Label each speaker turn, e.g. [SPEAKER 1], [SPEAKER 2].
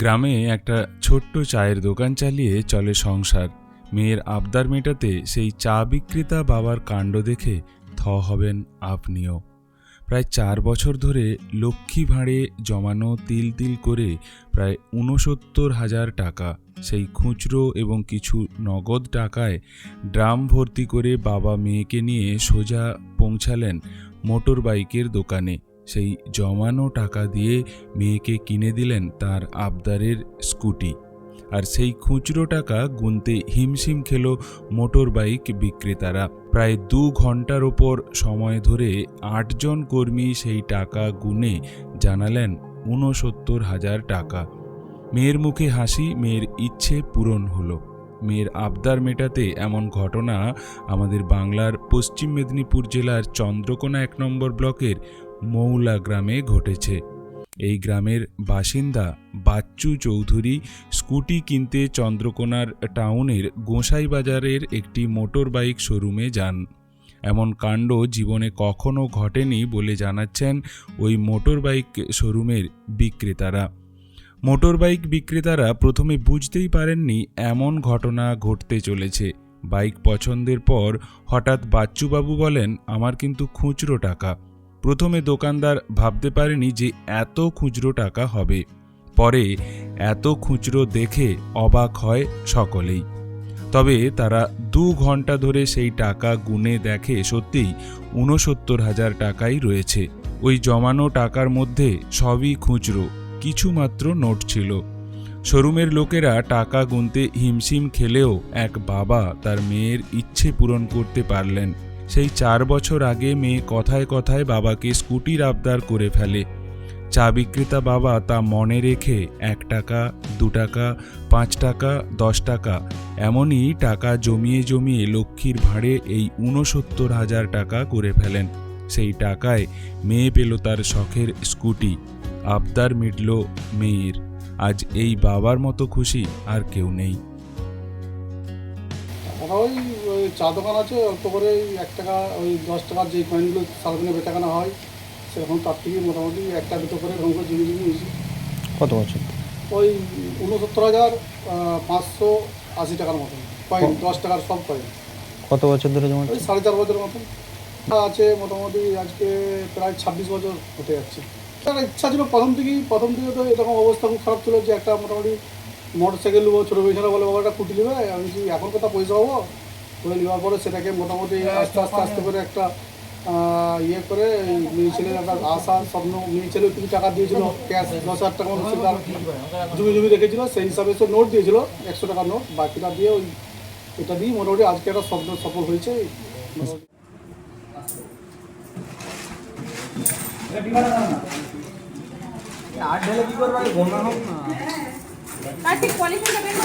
[SPEAKER 1] গ্রামে একটা ছোট্ট চায়ের দোকান চালিয়ে চলে সংসার। মেয়ের আবদার মেটাতে সেই চা বিক্রেতা বাবার কাণ্ড দেখে থ হবেন আপনিও। প্রায় চার বছর ধরে লক্ষ্মী ভাঁড়ে জমানো তিল তিল করে প্রায় ঊনসত্তর হাজার টাকা, সেই খুচরো এবং কিছু নগদ টাকায় ড্রাম ভর্তি করে বাবা মেয়েকে নিয়ে সোজা পৌঁছালেন মোটর বাইকের দোকানে। সেই জমানো টাকা দিয়ে মেয়েকে কিনে দিলেন তার আবদারের স্কুটি। আর সেই খুচরো টাকা গুনতে হিমশিম খেল মোটর বাইক বিক্রেতারা। প্রায় দু ঘণ্টার ওপর সময় ধরে আটজন কর্মী সেই টাকা গুনে জানালেন ঊনসত্তর হাজার টাকা। মেয়ের মুখে হাসি, মেয়ের ইচ্ছে পূরণ হলো। মেয়ের আবদার মেটাতে এমন ঘটনা আমাদের বাংলার পশ্চিম মেদিনীপুর জেলার চন্দ্রকোনা এক নম্বর ব্লকের মৌলা গ্রামে ঘটেছে। এই গ্রামের বাসিন্দা বাচ্চু চৌধুরী স্কুটি কিনতে চন্দ্রকোনার টাউনের গোসাই বাজারের একটি মোটর বাইক শোরুমে যান। এমন কাণ্ড জীবনে কখনো ঘটেনি বলে জানাচ্ছেন ওই মোটর বাইক শোরুমের বিক্রেতারা। মোটর বাইক বিক্রেতারা প্রথমে বুঝতেই পারেননি এমন ঘটনা ঘটতে চলেছে। বাইক পছন্দের পর হঠাৎ বাচ্চুবাবু বলেন, আমার কিন্তু খুচরো টাকা। প্রথমে দোকানদার ভাবতে পারেনি যে এত খুচরো টাকা হবে। পরে এত খুচরো দেখে অবাক হয় সকলেই। তবে তারা দু ঘণ্টা ধরে সেই টাকা গুনে দেখে সত্যিই ঊনসত্তর হাজার টাকাই রয়েছে। ওই জমানো টাকার মধ্যে সবই খুচরো কিছু মাত্র নোট ছিল। শোরুমের লোকেরা টাকা গুনতে হিমশিম খেলেও এক বাবা তার মেয়ের ইচ্ছে পূরণ করতে পারলেন। সেই চার বছর আগে মেয়ে কথায় কথায় বাবাকে স্কুটির আবদার করে ফেলে। চা বিক্রেতা বাবা তা মনে রেখে এক টাকা, দু টাকা, পাঁচ টাকা, দশ টাকা, এমনই টাকা জমিয়ে জমিয়ে লক্ষ্মীর ভাড়ে এই ঊনসত্তর হাজার টাকা করে ফেলেন। সেই টাকায় মেয়ে পেল তার শখের স্কুটি। আবদার মিটল মেয়ের। আজ এই বাবার মতো খুশি আর কেউ নেই।
[SPEAKER 2] ওরা ওই ওই চা দোকান আছে অল্প করে এক টাকা ওই দশ টাকার যে কয়েনগুলো সারাদিনে বেচাকেনা হয় সেরকম তার থেকে মোটামুটি একটা দুটো করে এরকম করে জমি জমি নিয়েছি।
[SPEAKER 3] কত বছর?
[SPEAKER 2] ওই উনসত্তর হাজার পাঁচশো আশি টাকার মতন কয়েন দশ টাকার সব কয়েন
[SPEAKER 3] কত বছর ধরে জমা
[SPEAKER 2] ওই সাড়ে চার বছরের মতন। আছে মোটামুটি আজকে প্রায় ছাব্বিশ বছর হতে যাচ্ছে। তার ইচ্ছা ছিল প্রথম থেকেই প্রথম থেকে তো এরকম অবস্থা খুব খারাপ ছিল যে একটা মোটামুটি মোটর সাইকেল নেব ছোটো পয়সা বলে বাবা একটা কুটি নেবে আমি কি এখন কোথাও পয়সা পাবো? করে নেওয়ার পরে সেটাকে মোটামুটি আস্তে আস্তে আস্তে করে একটা ইয়ে করে মেয়ে ছেলের একটা আশা স্বপ্ন মেয়ে ছেলে কিছু টাকা দিয়েছিল ক্যাশ দশ হাজার টাকা মতো তার জমি জমি রেখেছিল সেই হিসাবে সে নোট দিয়েছিল একশো টাকার নোট বাকিটা দিয়ে ওই এটা দিয়ে মোটামুটি আজকে একটা স্বপ্ন সফল হয়েছে। মোটামুটি
[SPEAKER 4] কার্তিক পলিথিনটা বের করে নিয়ে দিবে